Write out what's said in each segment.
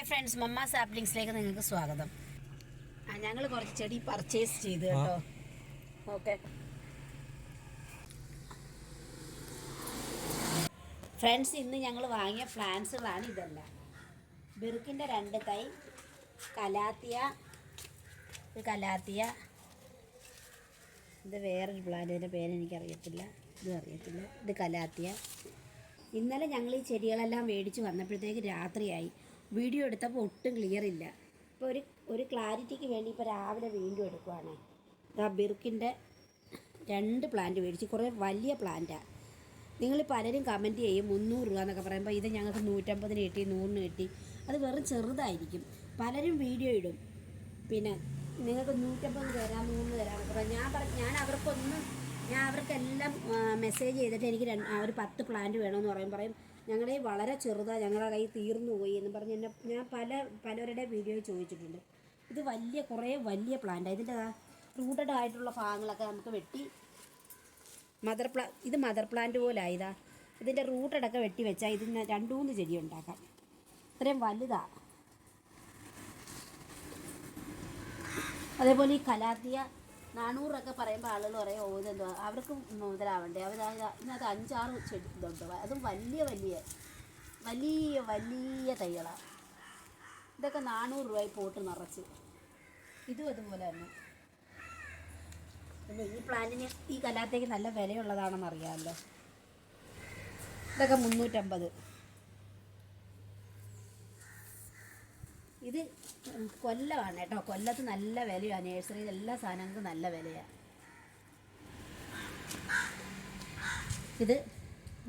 Hi friends മമ്മ സാപ്ലിങ്സിലേക്ക് നിങ്ങൾക്ക് സ്വാഗതം. ആ ഞങ്ങൾ കുറച്ച് ചെടി പർച്ചേസ് ചെയ്തു കേട്ടോ. ഓക്കെ. ഫ്രണ്ട്സ് ഇന്ന് ഞങ്ങൾ വാങ്ങിയ പ്ലാന്റ്സുകളാണ് ഇതെല്ലാം. ബിർക്കിന്റെ രണ്ട് തൈ കലാത്തിയ ഇത് കലാത്തിയ. ഇത് വേറൊരു പ്ലാന്റ് ഇതിന്റെ പേര് എനിക്കറിയത്തില്ല ഇതും അറിയത്തില്ല. ഇത് കലാത്തിയ. ഇന്നലെ ഞങ്ങൾ ഈ ചെടികളെല്ലാം മേടിച്ച് വന്നപ്പോഴത്തേക്ക് രാത്രിയായി. വീഡിയോ എടുത്തപ്പോൾ ഒട്ടും ക്ലിയർ ഇല്ല. ഇപ്പോൾ ഒരു ഒരു ക്ലാരിറ്റിക്ക് വേണ്ടി ഇപ്പോൾ രാവിലെ വീണ്ടും എടുക്കുവാണ്. ആ ബിർക്കിന്റെ രണ്ട് പ്ലാന്റ് മേടിച്ച് കുറേ വലിയ പ്ലാന്റാണ് നിങ്ങൾ പലരും കമന്റ് ചെയ്യും മുന്നൂറ് രൂപ എന്നൊക്കെ പറയുമ്പോൾ ഇത് ഞങ്ങൾക്ക് നൂറ്റമ്പതിന് കിട്ടി നൂറിന് കിട്ടി. അത് വെറും ചെറുതായിരിക്കും. പലരും വീഡിയോ ഇടും. പിന്നെ നിങ്ങൾക്ക് നൂറ്റമ്പത് തരാം നൂറിന് തരാം പറയാം. ഞാൻ പറ ഞാൻ അവർക്കൊന്നും ഞാൻ അവർക്കെല്ലാം മെസ്സേജ് ചെയ്തിട്ട് എനിക്ക് രണ്ട് ഒരു പത്ത് പ്ലാന്റ് വേണമെന്ന് പറയും പറയും കയ്യിൽ വളരെ ചെറുതാണ് ഞങ്ങളുടെ കൈ തീർന്നു പോയി എന്ന് പറഞ്ഞ് എന്നെ ഞാൻ പല പലവരുടെ വീഡിയോ ചോദിച്ചിട്ടുണ്ട്. ഇത് വലിയ കുറേ വലിയ പ്ലാന്റാണ് ഇതിന്റെ റൂട്ടഡ് ആയിട്ടുള്ള ഭാഗങ്ങളൊക്കെ നമുക്ക് വെട്ടി മദർ പ്ലാ ഇത് മദർ പ്ലാന്റ് പോലെ ആയതാ. ഇതിന്റെ റൂട്ടടൊക്കെ വെട്ടി വെച്ചാൽ ഇതിന് രണ്ട് മൂന്ന് ചെടി ഉണ്ടാക്കാം. ഇത്രയും വലുതാ. അതേപോലെ ഈ കലാത്തിയ നാനൂറൊക്കെ പറയുമ്പോൾ ആളുകൾ പറയും ഓ ഇതെന്തോ അവർക്ക് മുതലാവണ്ടേ. അവർ ഇതിനകത്ത് അഞ്ചാറ് ചെടി ഇതുണ്ട്. അതും വലിയ വലിയ വലിയ വലിയ തൈകളാണ് ഇതൊക്കെ നാനൂറ് രൂപയിൽ പോട്ട് നിറച്ച്. ഇതും അതുപോലെ തന്നെ. പിന്നെ ഈ പ്ലാന്റിന് ഈ കലാത്തേക്ക് നല്ല വിലയുള്ളതാണെന്ന് അറിയാമല്ലോ ഇതൊക്കെ മുന്നൂറ്റമ്പത്. ഇത് കൊല്ലമാണ് കേട്ടോ. കൊല്ലത്ത് നല്ല വിലയാണ് നേഴ്സറിയിൽ എല്ലാ സാധനങ്ങൾക്കും നല്ല വിലയാണ് ഇത്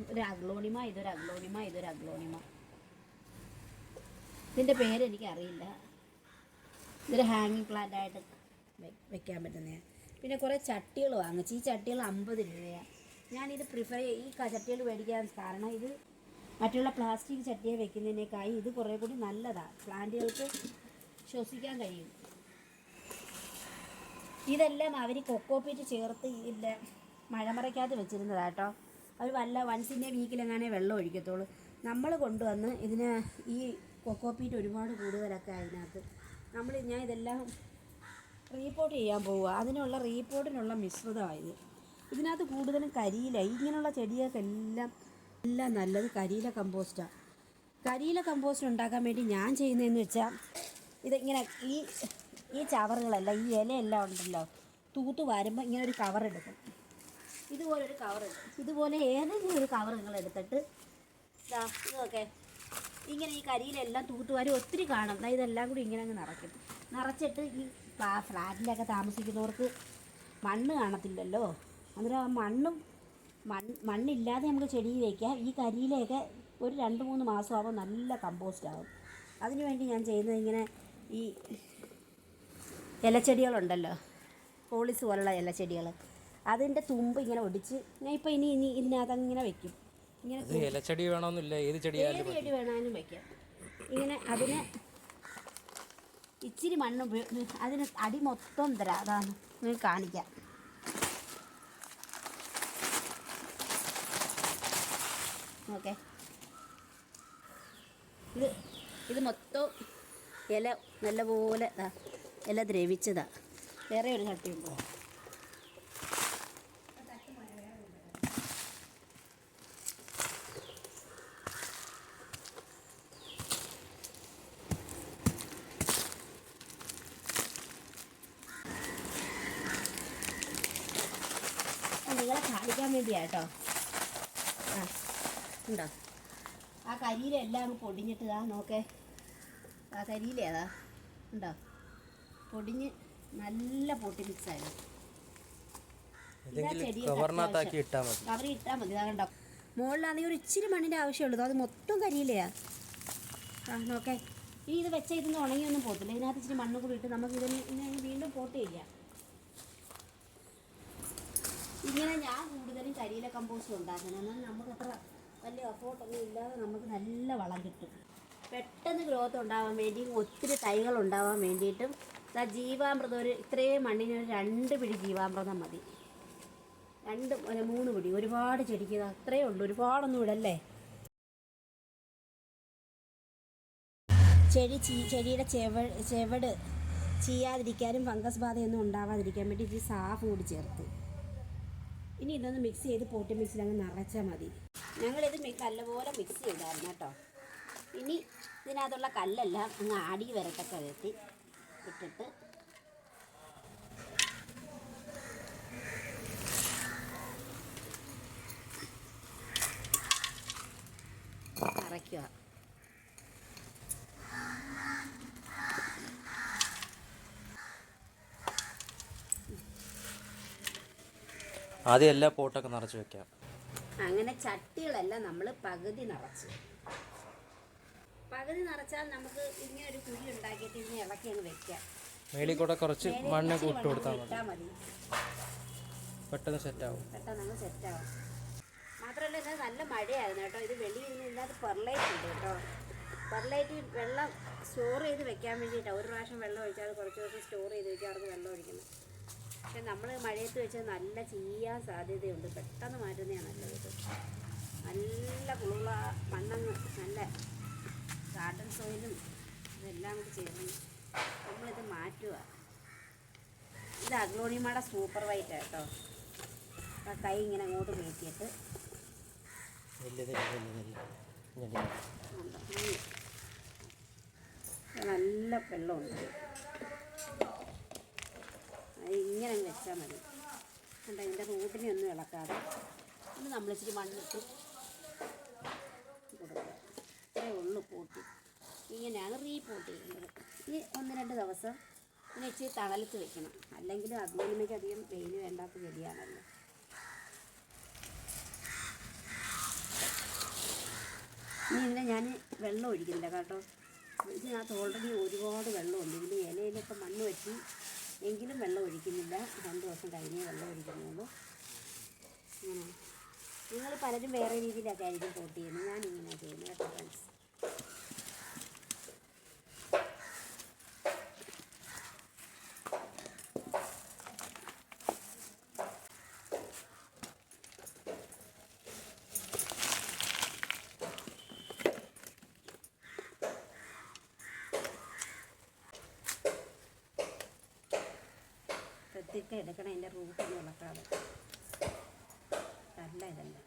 ഒരു അഗ്ലോണിമ ഇതൊരു അഗ്ലോണിമ ഇതൊരു അഗ്ലോണിമ. ഇതിന്റെ പേര് എനിക്കറിയില്ല. ഇതൊരു ഹാങ്ങിങ് പ്ലാന്റ് ആയിട്ട് വെക്കാൻ പറ്റുന്നതാണ് പിന്നെ കുറേ ചട്ടികൾ വാങ്ങിച്ചു. ഈ ചട്ടികൾ അമ്പത് രൂപയാണ് ഞാനിത് പ്രിഫർ ഈ ക- ചട്ടികൾ മേടിക്കാൻ കാരണം ഇത് മറ്റുള്ള പ്ലാസ്റ്റിക് ചട്ടിയെ വെക്കുന്നതിനേക്കായി ഇത് കുറേ കൂടി നല്ലതാണ് പ്ലാന്റുകൾക്ക് ശ്വസിക്കാൻ കഴിയും. ഇതെല്ലാം അവർ കൊക്കോപ്പീറ്റ് ചേർത്ത് ഇല്ല മഴമറയ്ക്കകത്ത് വെച്ചിരുന്നതാട്ടോ അവർ വല്ല വൺസിന്റെ വീക്കിലെങ്ങാനേ വെള്ളം ഒഴിക്കത്തുള്ളൂ. നമ്മൾ കൊണ്ടുവന്ന് ഇതിന് ഈ കൊക്കോപ്പീറ്റ് ഒരുപാട് കൂടുതലൊക്കെ അതിനകത്ത്. നമ്മൾ ഞാൻ ഇതെല്ലാം റീപോർട്ട് ചെയ്യാൻ പോവുക. അതിനുള്ള റീപോർട്ടിനുള്ള മിശ്രിതമായത് ഇതിനകത്ത് കൂടുതലും കരിയില ഇങ്ങനെയുള്ള ചെടികൾക്കെല്ലാം എല്ലാം നല്ലത് കരിയില കമ്പോസ്റ്റാണ് കരിയില കമ്പോസ്റ്റ് ഉണ്ടാക്കാൻ വേണ്ടി ഞാൻ ചെയ്യുന്നതെന്ന് വെച്ചാൽ ഇതിങ്ങനെ ഈ ഈ ചവറുകളല്ല ഈ ഇലയെല്ലാം ഉണ്ടല്ലോ തൂത്ത് വാരുമ്പോൾ ഇങ്ങനെ ഒരു കവർ എടുക്കും. ഇതുപോലെ ഒരു കവർ ഇതുപോലെ ഏതെങ്കിലും ഒരു കവർ നിങ്ങൾ എടുത്തിട്ട് ഇതാ ഇതൊക്കെ ഇങ്ങനെ ഈ കരിയിലെല്ലാം തൂത്തുവാരി ഒത്തിരി കാണും. എന്നാൽ ഇതെല്ലാം കൂടി ഇങ്ങനെ അങ്ങ് നിറയ്ക്കും. നിറച്ചിട്ട് ഈ ഫ്ലാ- ഫ്ലാറ്റിലൊക്കെ താമസിക്കുന്നവർക്ക് മണ്ണ് കാണത്തില്ലല്ലോ. അന്നേരം ആ മണ്ണും മണ്ണ് മണ്ണില്ലാതെ നമുക്ക് ചെടി വയ്ക്കാം ഈ കരിയിലയൊക്കെ ഒരു രണ്ട് മൂന്ന് മാസമാകുമ്പോൾ നല്ല കമ്പോസ്റ്റ് ആകും അതിനു വേണ്ടി ഞാൻ ചെയ്യുന്നത് ഇങ്ങനെ ഈ ഇലച്ചെടികളുണ്ടല്ലോ. പോളിസ് പോലുള്ള ഇലച്ചെടികൾ. അതിന്റെ തുമ്പ് ഇങ്ങനെ ഒടിച്ച് ഞാൻ ഇപ്പോൾ ഇനി ഇനി ഇതിനകത്ത് ഇങ്ങനെ വെക്കും. ഇങ്ങനെ ചെടി ഇലച്ചെടി വേണമെന്നില്ല. ഏത് ചെടി വേണമെങ്കിലും വെക്കാം. ഇങ്ങനെ അതിന് ഇച്ചിരി മണ്ണ് അതിന് അടി മൊത്തം തരാം. അതാണ് നിങ്ങൾക്ക് കാണിക്കാം. ഓക്കെ ഇത് ഇത് മൊത്തം ഇല നല്ലപോലെ ഇല ദ്രവിച്ചതാ. വേറെ ഒരു ചട്ടിയുണ്ടോ നിങ്ങളെ കാണിക്കാൻ വേണ്ടിയാട്ടോ ഉണ്ടോ? ആ കരിയിലെല്ലാം അങ്ങ് പൊടിഞ്ഞിട്ട് ഇതാ നോക്കേ. ആ കരിയിലേ അതാ. ഉണ്ടോ? പൊടിഞ്ഞ് നല്ല പൊട്ടി മിക്സായി ഏതെങ്കിലും കവറിനകത്താക്കി ഇട്ടാൽ മതി. കവറി ഇട്ടാൽ മതി. ഇതാ കണ്ടോ? മുകളിലാണെങ്കിൽ ഒരു ഇച്ചിരി മണ്ണിന്റെ ആവശ്യമുള്ളൂ. അത് മൊത്തം കരിയിലയാ. ആ നോക്കേ. ഇനി ഇത് വെച്ച ഇതൊന്നും ഉണങ്ങിയൊന്നും പോകത്തില്ല. ഇതിനകത്ത് ഇച്ചിരി മണ്ണ് കൂടി ഇട്ട് നമുക്ക് ഇതിന് വീണ്ടും പോട്ട് ചെയ്യാം ഇങ്ങനെ ഞാൻ കൂടുതലും കരിയില കമ്പോസ്റ്റ് ഉണ്ടാക്കുന്നത് എന്നാൽ നമുക്ക് അത്ര വലിയ എഫോർട്ടൊന്നും ഇല്ലാതെ നമുക്ക് നല്ല വളം കിട്ടും. പെട്ടെന്ന് ഗ്രോത്ത് ഉണ്ടാവാൻ വേണ്ടി ഒത്തിരി തൈകൾ ഉണ്ടാവാൻ വേണ്ടിയിട്ടും ആ ജീവാമൃതം ഒരു ഇത്രയും മണ്ണിന് ഒരു രണ്ട് പിടി ജീവാമൃതം മതി. രണ്ട് മൂന്ന് പിടി. ഒരുപാട് ചെടിക്ക് അത്രയേ ഉള്ളൂ. ഒരുപാടൊന്നും ഇടല്ലേ? ചെടി ചീ ചെടിയുടെ ചെവ ചെവട് ചീയാതിരിക്കാനും ഫംഗസ് ബാധയൊന്നും ഉണ്ടാവാതിരിക്കാൻ വേണ്ടി ഇത് സാഫ് കൂടി ചേർത്ത്. ഇനി ഇതൊന്ന് മിക്സ് ചെയ്ത് പോട്ടി മിക്സിൽ അങ്ങ് നിറച്ചാൽ മതി. ഞങ്ങളിത് നല്ലപോലെ മിക്സ് ചെയ്തായിരുന്നു കേട്ടോ. ഇനി ഇതിനകത്തുള്ള കല്ലെല്ലാം അങ്ങ് ആടി വരട്ടൊക്കെ വെട്ടി ഇട്ടിട്ട് അരയ്ക്കുക. ആദ്യം എല്ലാ പോട്ടൊക്കെ നിറച്ച് വെക്കാം. അങ്ങനെ ചട്ടികളെല്ലാം നമ്മൾ പകുതി നിറച്ചു. പകുതി നിറച്ചാൽ നമുക്ക് ഇങ്ങനെ ഒരു കുഴി ഉണ്ടാക്കിയിട്ട് ഇങ്ങനെ ഇളക്കി അങ്ങ് വെക്കാം മേളിൽ കൂടെ കുറച്ച് മണ്ണ് കൂട്ടി കൊടുത്താൽ മതി. പെട്ടെന്ന് സെറ്റ് ആവും പെട്ടെന്ന് സെറ്റ് ആവും മാത്രമല്ല ഇത് നല്ല മഴയായിരുന്നു കേട്ടോ. ഇത് വെളിയിൽ നിന്ന് ഇതിനകത്ത് പെർലൈറ്റ് ഉണ്ട് കേട്ടോ. പെർലൈറ്റ് വെള്ളം സ്റ്റോർ ചെയ്ത് വെക്കാൻ വേണ്ടിയിട്ടാണ്. ഒരു പ്രാവശ്യം വെള്ളം ഒഴിച്ചാൽ കുറച്ച് ദിവസം സ്റ്റോർ ചെയ്ത് വെക്കാൻ അവർക്ക് വെള്ളം ഒഴിക്കണം പക്ഷെ നമ്മൾ മഴയത്ത് വെച്ചാൽ നല്ല ചീയാൻ സാധ്യതയുണ്ട്. പെട്ടെന്ന് മാറ്റുന്നതാണ് നല്ലത് നല്ല കുളുള മണ്ണങ്ങ് നല്ല ഗാർഡൻ സോയിലും ഇതെല്ലാം കൂടി ചേർന്ന് നമ്മളിത് മാറ്റുക. ഇത് അഗ്ലോണിമയുടെ സൂപ്പർ വൈറ്റ് കേട്ടോ. ആ കൈ ഇങ്ങനെ അങ്ങോട്ട്. ഇത് നല്ല വെള്ളമുണ്ട്. ഇങ്ങനെ അങ്ങ് വെച്ചാൽ മതി. കണ്ട ഇതിന്റെ റൂട്ടിനെ ഒന്നും ഇളക്കാതെ. നമ്മൾ ഇച്ചിരി മണ്ണിട്ട് കൊടുക്കുക. ഇത്രേ ഉള്ളു പൂട്ടി. ഇങ്ങനെയാണ് റീ പൂട്ടി ഇനി ഒന്ന് രണ്ട് ദിവസം ഇനി ഇച്ചിരി തണലത്ത് വെക്കണം. അല്ലെങ്കിൽ അഗ്നിമയ്ക്ക് അധികം വെയിൽ വേണ്ടാത്ത ചെടിയാണല്ലോ. ഇനി ഇതിനെ ഞാൻ വെള്ളം ഒഴിക്കുന്നില്ല കേട്ടോ. ഇതിനകത്ത് ഓൾറെഡി ഒരുപാട് വെള്ളമുണ്ട്. ഇതിന്റെ ഇലയിലൊക്കെ മണ്ണ് വെച്ച് എങ്കിലും വെള്ളം ഒഴിക്കുന്നില്ല. രണ്ട് ദിവസം കഴിഞ്ഞേ വെള്ളം ഒഴിക്കുന്നുള്ളൂ. ഇങ്ങനെ. നിങ്ങൾ പലരും വേറെ രീതിയിലൊക്കെ ആയിരിക്കും പോട്ട് ചെയ്യുന്നത് ഞാൻ ഇങ്ങനെ ചെയ്യുന്നത് കേട്ടോ ഫ്രണ്ട്സ് ശ്രദ്ധിച്ച് എടുക്കണം അതിന്റെ റൂട്ടൊന്നും ഇളക്കാതെ കല്ല ഇതല്ല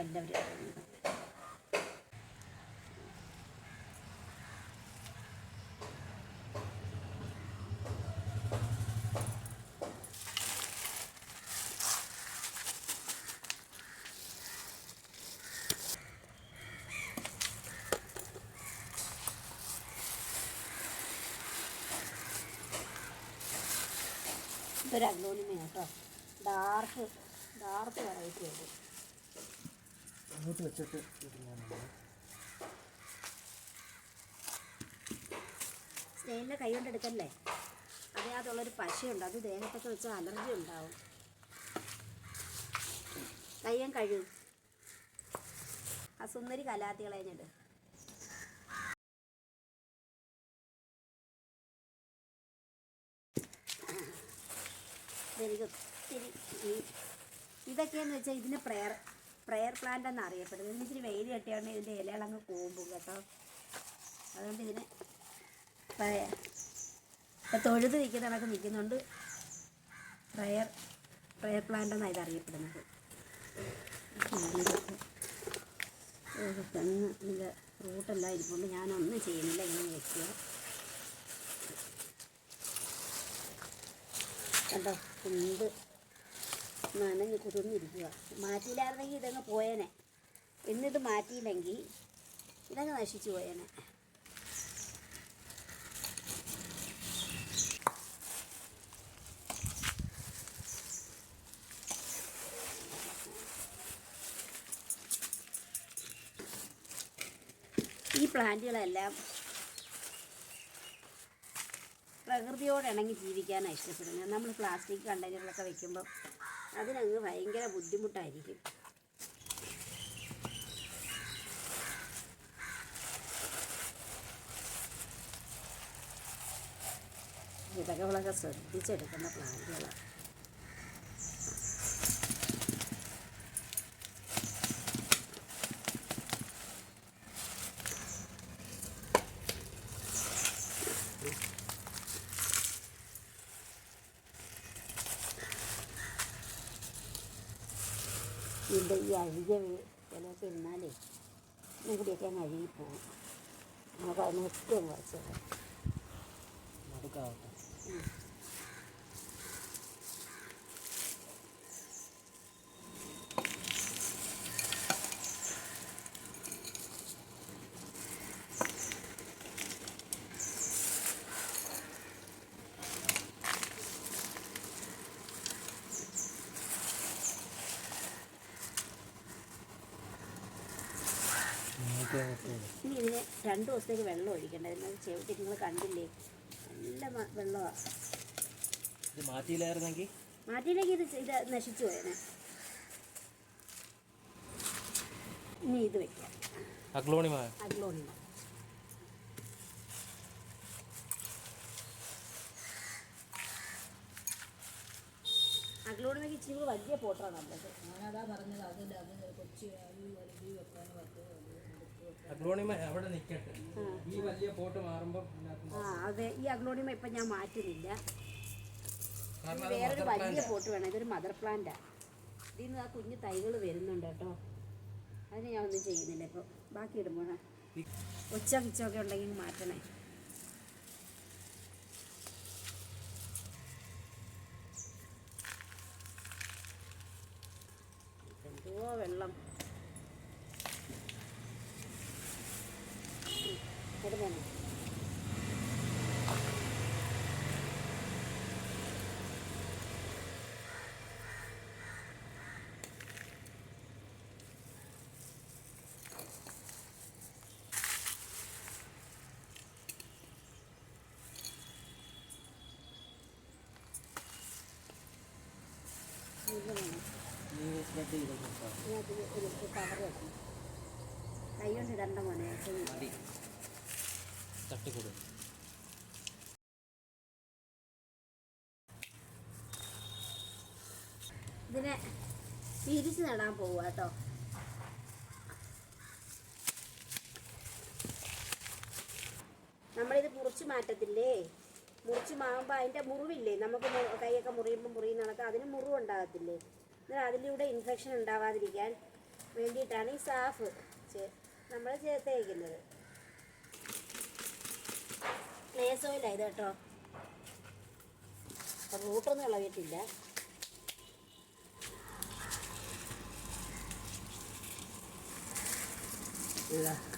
ഇടുന്നത് ഇതൊരു അഗ്ലോണിമ കേട്ടോ. ഡാർക്ക് ഡാർക്ക് വെറൈറ്റി ആയിട്ട്. അങ്ങോട്ട് വെച്ചിട്ട്. സ്നെയിലിന്റെ കൈ കൊണ്ട് എടുക്കല്ലേ? അതിനകത്തുള്ളൊരു പശയുണ്ട്. അത് ദേഹത്തൊക്കെ വെച്ചാൽ അലർജി ഉണ്ടാവും. കയ്യം കഴിയും ആ സുന്ദരി കലാത്തി കളഞ്ഞിട്ട് എനിക്ക് ഒത്തിരി ഈ ഇതൊക്കെയെന്ന് വെച്ചാൽ ഇതിന് പ്രെയർ പ്രെയർ പ്ലാന്റ് എന്ന് അറിയപ്പെടുന്നത്. ഇതിന് ഇച്ചിരി വെയിൽ കെട്ടിയാണ് ഇതിന്റെ ഇലകളങ്ങ് കൂമ്പും കേട്ടോ. അതുകൊണ്ട് ഇതിന് തൊഴുത് നിൽക്കുന്ന കണക്ക് നിൽക്കുന്നുണ്ട്. പ്രയർ പ്രയർ പ്ലാന്റ് എന്നാണ് ഇതറിയപ്പെടുന്നത് തെങ്ങ് ഇതിന്റെ റൂട്ടെല്ലാം ഇരിപ്പുണ്ട്. ഞാനൊന്നും ചെയ്യുന്നില്ല. ഇങ്ങനെ വെക്കുക. കണ്ടോ? കുണ്ട്. നനഞ്ഞ് കുതിർന്നിരിക്കുക മാറ്റിയില്ലായിരുന്നെങ്കിൽ ഇതങ്ങ് പോയേനെ. എന്നിത് മാറ്റിയില്ലെങ്കിൽ ഇതങ്ങ് നശിച്ചു പോയേനെ. ഈ പ്ലാന്റുകളെല്ലാം പ്രകൃതിയോട് ഇണങ്ങി ജീവിക്കാനാണ് ഇഷ്ടപ്പെടുന്നത്. നമ്മൾ പ്ലാസ്റ്റിക് കണ്ടെയ്നറിലൊക്കെ വെക്കുമ്പോൾ അതിനങ്ങ് ഭയങ്കര ബുദ്ധിമുട്ടായിരിക്കും. ഇതൊക്കെ വളരെ ശ്രദ്ധിച്ചെടുക്കുന്ന പ്ലാന്റുകളാണ് ഇതിന്റെ ഈ അഴുകിയ ഇലയൊക്കെ ഇരുന്നാലേ ഇതും കൂടിയൊക്കെ അങ്ങ് അഴുകി പോകും നമുക്ക് അതിന് ഒട്ടും കുറച്ച് ഇനി ഇതിനെ രണ്ട് ദിവസത്തേക്ക് വെള്ളം ഒഴിക്കേണ്ട. ഇതിനകത്ത് ചെവിട്ടി നിങ്ങൾ കണ്ടില്ലേ? നല്ല വെള്ളമാണ് ഇത് മാറ്റിയില്ലായിരുന്നെങ്കിൽ? മാറ്റിയിലേക്ക് ഇത് ഇത് നശിച്ചു പോയേനെ. ഇനി ഇത് വെക്കാം. അഗ്ലോണിമായ അഗ്ലോണി അഗ്ലോണിമയ്ക്ക് ഇച്ചിരി കൂടി വലിയ പോട്ടാണ് നല്ലത്. അഗ്ലോണിമ അതിന്റെ നിൽക്കട്ടെ കൊച്ചി വലിയ വെക്കാൻ പറ്റുമോ ആ. അതെ. ഈ അഗ്ലോണിമ ഇപ്പം ഞാൻ മാറ്റുന്നില്ല. വേറൊരു വലിയ. പോട്ട് വേണം. ഇതൊരു മദർ പ്ലാന്റാ ഇതിൽ നിന്ന് ആ കുഞ്ഞു തൈകൾ വരുന്നുണ്ട് കേട്ടോ. അതിന് ഞാൻ ഒന്നും ചെയ്യുന്നില്ല ഇപ്പോൾ ബാക്കി ഇടുമ്പോഴാണ് ഉച്ച കിച്ചൊക്കെ ഉണ്ടെങ്കിൽ മാറ്റണേ എന്തോ വെള്ളം എടുക്കണം എടുക്കണം ഈ സ്പ്രെഡ് ചെയ്തൊക്കെ ഇട്ടോ. ഇതിനകത്ത് ഒരു കവർ വെക്കണം കൈ ഇടണ്ട മോനെ ഇതിനെ തിരിച്ച് നടാൻ പോവുക കേട്ടോ. നമ്മളിത് മുറിച്ച് മാറ്റത്തില്ലേ? മുറിച്ച് മാകുമ്പോൾ അതിന്റെ മുറിവില്ലേ? നമുക്ക് കൈയൊക്കെ മുറിയുമ്പോൾ മുറിയുന്ന കണക്ക് അതിന് മുറിവ് ഉണ്ടാകത്തില്ലേ? എന്നാൽ അതിലൂടെ ഇൻഫെക്ഷൻ ഉണ്ടാവാതിരിക്കാൻ വേണ്ടിയിട്ടാണ് ഈ സാഫ് നമ്മൾ ചേർത്തേക്കുന്നത്. ഗ്ലേസ് ഓയിലാണ് കേട്ടോ. റൂട്ടൊന്നും ഇളകിയിട്ടില്ല.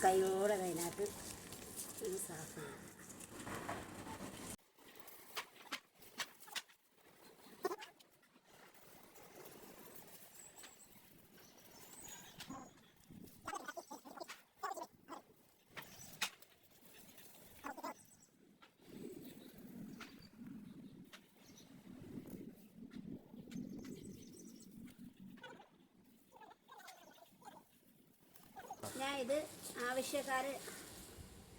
കൈയോടെ അതിനകത്ത് ഈ സാഫ് ചെയ്യും ഇത് ആവശ്യക്കാർ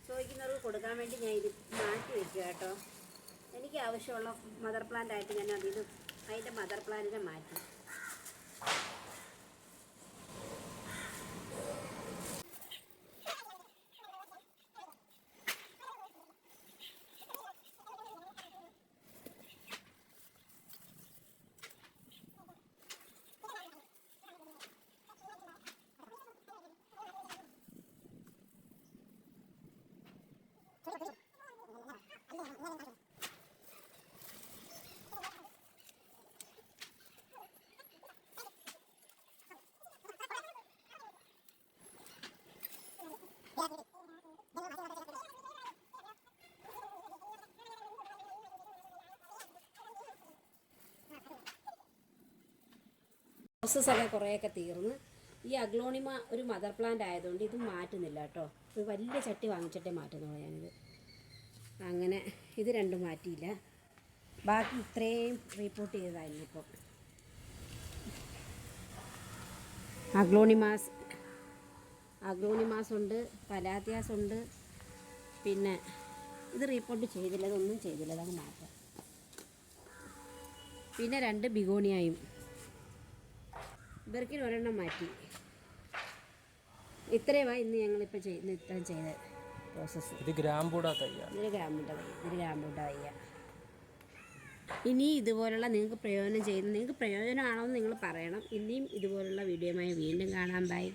ചോദിക്കുന്നവർക്ക് കൊടുക്കാൻ വേണ്ടി ഞാൻ ഇത് മാറ്റി വയ്ക്കുക കേട്ടോ. എനിക്ക് ആവശ്യമുള്ള മദർ പ്ലാന്റ് ആയിട്ട് ഞാൻ അതിൽ അതിന്റെ മദർ പ്ലാന്റിനെ മാറ്റി. പ്രോസസ്സൊക്കെ കുറേയൊക്കെ തീർന്ന് ഈ അഗ്ലോണിമ ഒരു മദർ പ്ലാന്റ് ആയതുകൊണ്ട് ഇത് മാറ്റുന്നില്ല കേട്ടോ. ഒരു വലിയ ചട്ടി വാങ്ങിച്ചിട്ടേ മാറ്റുന്നുള്ളൂ ഞാനിത്. അങ്ങനെ ഇത് രണ്ടും മാറ്റിയില്ല. ബാക്കി ഇത്രയും റീപ്പോർട്ട് ചെയ്തതായിരുന്നു ഇപ്പോൾ അഗ്ലോണിമാസ് അഗ്ലോണിമാസ് ഉണ്ട് പലാത്യാസ് ഉണ്ട്. പിന്നെ ഇത് റീപ്പോർട്ട് ചെയ്തില്ല ഇതൊന്നും ചെയ്തില്ല അതങ്ങ് മാറ്റാം. പിന്നെ രണ്ട് ബിഗോണിയായും. ബെർക്കിന് ഒരെണ്ണം മാറ്റി. ഇത്രയുമാണ് ഇന്ന് ഞങ്ങളിപ്പോൾ ചെയ്യുന്ന ഇത്രയും ചെയ്ത പ്രോസസ്സ് ഇത് ഗ്രാമ്പൂടാ തയ്യാ. ഇതിന് തയ്യ ഇത് ഗ്രാമ്പുണ്ട തയ്യ. ഇനി ഇതുപോലുള്ള നിങ്ങൾക്ക് പ്രയോജനം ചെയ്യുന്ന നിങ്ങൾക്ക് പ്രയോജനമാണോ എന്ന് നിങ്ങൾ പറയണം. ഇനിയും ഇതുപോലുള്ള വീഡിയോയുമായി വീണ്ടും കാണാൻ ബൈ